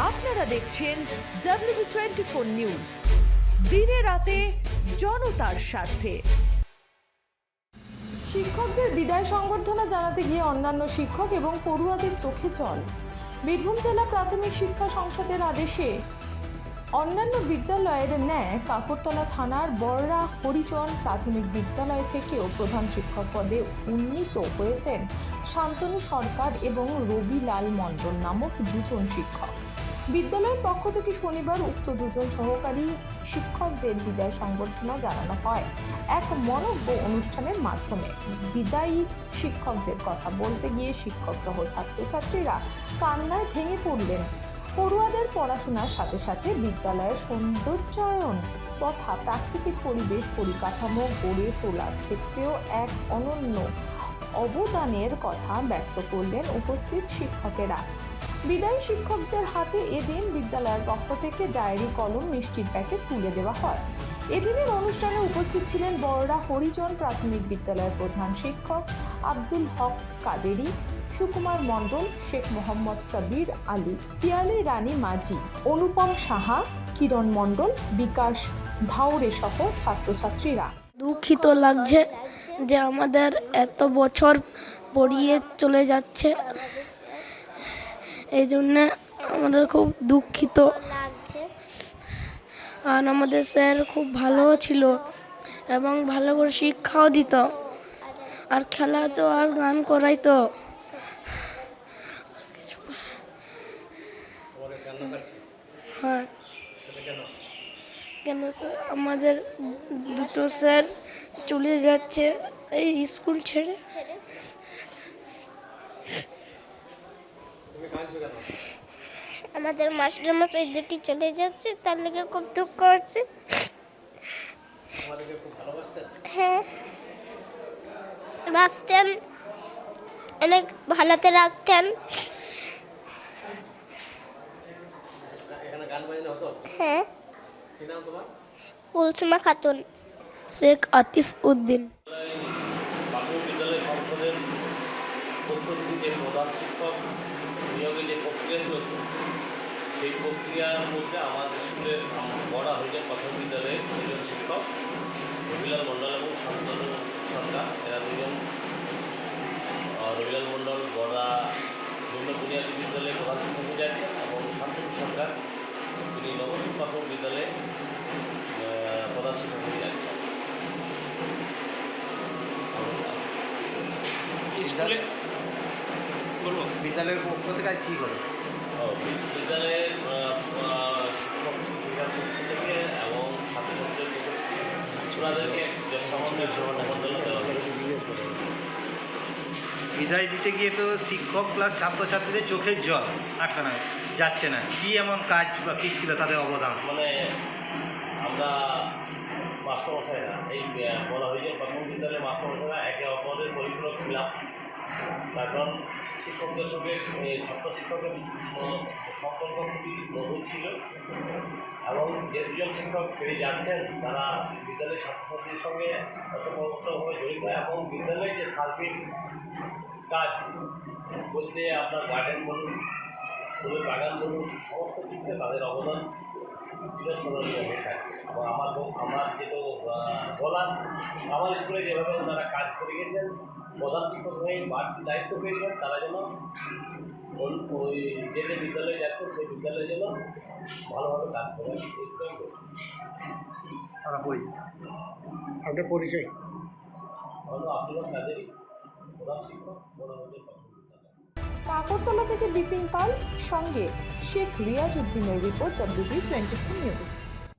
আপনারা দেখছেন W twenty four news দিনে রাতে জনতার স্বার্থে। শিক্ষকদের বিদায় সংবর্ধনা জানাতে গিয়ে অন্যান্য শিক্ষক এবং পড়ুয়াদের চোখে জল। বীরভূম জেলা প্রাথমিক শিক্ষা সংসদের আদেশে অন্যান্য বিদ্যালয়ের ন্যায় কাকরতলা থানার বড়রা হরিচরণ প্রাথমিক বিদ্যালয় থেকেও প্রধান শিক্ষক পদে উন্নীত হয়েছেন শান্তনু সরকার এবং রবিলাল মণ্ডল নামক দুজন শিক্ষক। বিদ্যালয়ের পক্ষ থেকে শনিবার উক্ত দুজন সহকারী শিক্ষকদের বিদায় সংবর্ধনা জানানো হয়। এক মনজ্ঞ অনুষ্ঠানের মাধ্যমে বিদায়ী শিক্ষকদের কথা বলতে গিয়ে শিক্ষক সহ ছাত্রছাত্রীরা কান্নায় ভেঙে পড়লেন। পড়ুয়াদের পড়াশোনার সাথে সাথে বিদ্যালয়ের সৌন্দর্যায়ন তথা প্রাকৃতিক পরিবেশ পরিকাঠামো গড়ে তোলার ক্ষেত্রেও এক অনন্য অবদানের কথা ব্যক্ত করলেন উপস্থিত শিক্ষকেরা। বিদায়ী শিক্ষকদের হাতে এদিন বিদ্যালয়ের পক্ষ থেকে ডায়েরি কলম, মিষ্টির প্যাকেট তুলে দেওয়া হয়। এদিনের অনুষ্ঠানে উপস্থিত ছিলেন বড়রা হরিজন প্রাথমিক বিদ্যালয়ের প্রধান শিক্ষক আব্দুল হক কাদেরি, সুকুমার মণ্ডল, শেখ মোহাম্মদ সাবির আলী, পিয়ালি রানী মাঝি, অনুপম সাহা, কিরণ মণ্ডল, বিকাশ ধাউরে সহ ছাত্রছাত্রীরা। দুঃখিত লাগছে যে আমাদের এত বছর পড়িয়ে চলে যাচ্ছে। এই জন্যে আমাদের খুব দুঃখিত। লাগছে। আর আমাদের স্যার খুব ভালো ছিল এবং ভালো করে শিক্ষাও দিত। আর খেলা তো আর গান করাইতো। হ্যাঁ। কেন স্যার? আমাদের দুটো স্যার চলে যাচ্ছে। এই স্কুল ছেড়ে। আমাদের মাস্টার মশাই দুটি চলে যাচ্ছে তার লেগে খুব দুঃখ হচ্ছে। হ্যাঁ। বাঁচতেন অনেক ভালোতে রাখতেন। হ্যাঁ। কুলসুমা খাতুন শেখ আতিফ উদ্দিন প্রাথমিক বিদ্যালয় সংসদের যে প্রধান শিক্ষক নিয়োগের যে প্রক্রিয়া চলছে সেই প্রক্রিয়ার মধ্যে আমাদের স্কুলের বড়া হয়েছে প্রথম বিদ্যালয়ের দুজন শিক্ষক রবিলাল মণ্ডল এবং শান্তনু সরকার। এরা দুজন রবিলাল মণ্ডল বড়া নিম্ন বুনিয়াদী বিদ্যালয়ে প্রধান শিক্ষক হয়ে যাচ্ছেন এবং শান্তনু সরকার তিনি নবশ্রী প্রাথমিক বিদ্যালয়ে প্রধান শিক্ষক হয়ে যাচ্ছেন। স্কুলে বলব বিদ্যালয়ের পক্ষ থেকে আজ কী ও, বিদ্যালয়ের থেকে এবং ছাত্রছাত্রীদের পক্ষ থেকে ছোড়াদেরকে সামান্য সম্বর্ধনা দেওয়া বিদায় দিতে গিয়ে তো শিক্ষক প্লাস ছাত্রছাত্রীদের চোখের জল আটকানো যাচ্ছে না। কি এমন কাজ বা কী ছিল তাদের অবদান? মানে আমরা মাস্টারমশাইরা এই বলা হয়ে যায় প্রথম বিদ্যালয়ের মাস্টারমশাইরা একে অপরের পরিপূরক ছিলাম। কারণ শিক্ষকদের সঙ্গে ছাত্র শিক্ষকের সম্পর্ক খুবই মধুর ছিল। এবং যে দুজন শিক্ষক ছেড়ে যাচ্ছেন, তারা বিদ্যালয়ের ছাত্রছাত্রীর সঙ্গে ওতপ্রোতভাবে জড়িত। এবং বিদ্যালয়ের যে সার্বিক কাজ, বলতে আপনার গার্ডেন বলুন, ফুলের বাগান বলুন, সমস্ত দিক থেকে তাদের অবদান চিরস্মরণীয় হয়ে থাকে। এবং আমার আমার যেটা বলার, আমার স্কুলে যেভাবে ওনারা কাজ করে গেছেন প্রধান শিক্ষক হয়ে বাড়তি দায়িত্ব পেয়েছেন তারা যেন ওই- ওই যে যে বিদ্যালয়ে যাচ্ছেন সেই বিদ্যালয়ে যেন ভালোভাবে কাজ করে। তারা পরিচয় আপনার পরিচয়। হলো আব্দুল কাদেরই প্রধান শিক্ষক বড় কাকরতলা থেকে বিপিন পাল সঙ্গে শেখ রিয়াজ উদ্দিনের report WB twenty four news